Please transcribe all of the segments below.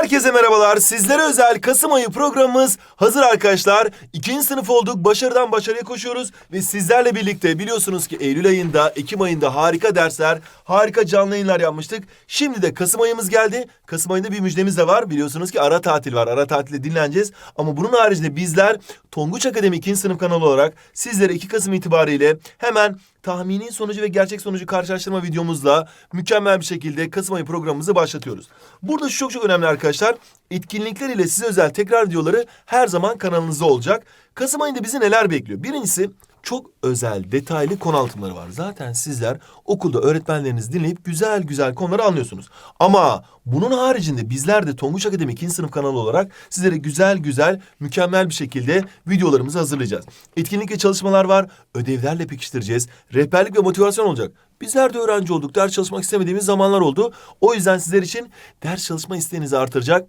Herkese merhabalar. Sizlere özel Kasım ayı programımız hazır arkadaşlar. İkinci sınıf olduk. Başarıdan başarıya koşuyoruz. Ve sizlerle birlikte biliyorsunuz ki Eylül ayında, Ekim ayında harika dersler, harika canlı yayınlar yapmıştık. Şimdi de Kasım ayımız geldi. Kasım ayında bir müjdemiz de var. Biliyorsunuz ki ara tatil var. Ara tatilde dinleneceğiz. Ama bunun haricinde bizler Tonguç Akademi 2. sınıf kanalı olarak sizlere 2 Kasım itibariyle hemen tahmini sonucu ve gerçek sonucu karşılaştırma videomuzla mükemmel bir şekilde Kasım ayı programımızı başlatıyoruz. Burada şu çok çok önemli arkadaşlar. Etkinlikler ile size özel tekrar videoları her zaman kanalınızda olacak. Kasım ayında bizi neler bekliyor? Birincisi çok özel, detaylı konu anlatımları var. Zaten sizler okulda öğretmenlerinizi dinleyip güzel güzel konuları anlıyorsunuz. Ama bunun haricinde bizler de Tonguç Akademi 2. sınıf kanalı olarak sizlere güzel güzel, mükemmel bir şekilde videolarımızı hazırlayacağız. Etkinlik ve çalışmalar var. Ödevlerle pekiştireceğiz. Rehberlik ve motivasyon olacak. Bizler de öğrenci olduk. Ders çalışmak istemediğimiz zamanlar oldu. O yüzden sizler için ders çalışma isteğinizi artıracak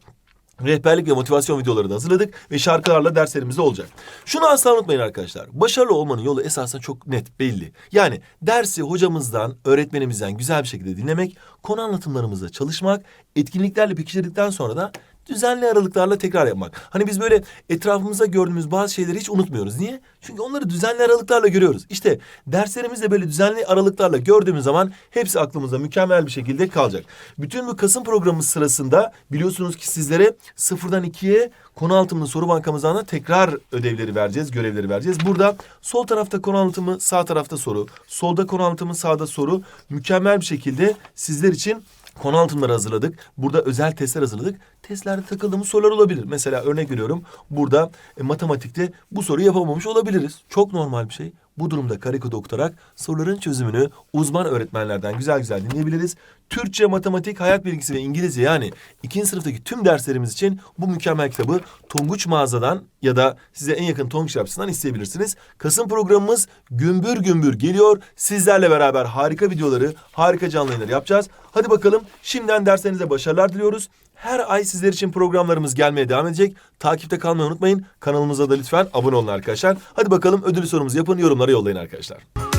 rehberlik ve motivasyon videoları da hazırladık ve şarkılarla derslerimizde olacak. Şunu asla unutmayın arkadaşlar. Başarılı olmanın yolu esasında çok net, belli. Yani dersi hocamızdan, öğretmenimizden güzel bir şekilde dinlemek, konu anlatımlarımızda çalışmak, etkinliklerle pekiştirdikten sonra da düzenli aralıklarla tekrar yapmak. Hani biz böyle etrafımızda gördüğümüz bazı şeyleri hiç unutmuyoruz. Niye? Çünkü onları düzenli aralıklarla görüyoruz. İşte derslerimizde böyle düzenli aralıklarla gördüğümüz zaman hepsi aklımızda mükemmel bir şekilde kalacak. Bütün bu Kasım programı sırasında biliyorsunuz ki sizlere sıfırdan ikiye konu anlatımlı soru bankamızdan da tekrar ödevleri vereceğiz, görevleri vereceğiz. Burada sol tarafta konu anlatımı, sağ tarafta soru. Solda konu anlatımı, sağda soru. Mükemmel bir şekilde sizler için konu anlatımları hazırladık. Burada özel testler hazırladık. Testlerde takıldığımız sorular olabilir. Mesela örnek veriyorum. Burada e, matematikte bu soruyu yapamamış olabiliriz. Çok normal bir şey. Bu durumda karikod okutarak soruların çözümünü uzman öğretmenlerden güzel güzel dinleyebiliriz. Türkçe, matematik, hayat bilgisi ve İngilizce yani ikinci sınıftaki tüm derslerimiz için bu mükemmel kitabı Tonguç mağazadan ya da size en yakın Tonguç yapısından isteyebilirsiniz. Kasım programımız gümbür gümbür geliyor. Sizlerle beraber harika videoları, harika canlı yayınlar yapacağız. Hadi bakalım şimdiden derslerinize başarılar diliyoruz. Her ay sizler için programlarımız gelmeye devam edecek. Takipte kalmayı unutmayın. Kanalımıza da lütfen abone olun arkadaşlar. Hadi bakalım ödül sorumuzu yapın, yorumlara yollayın arkadaşlar.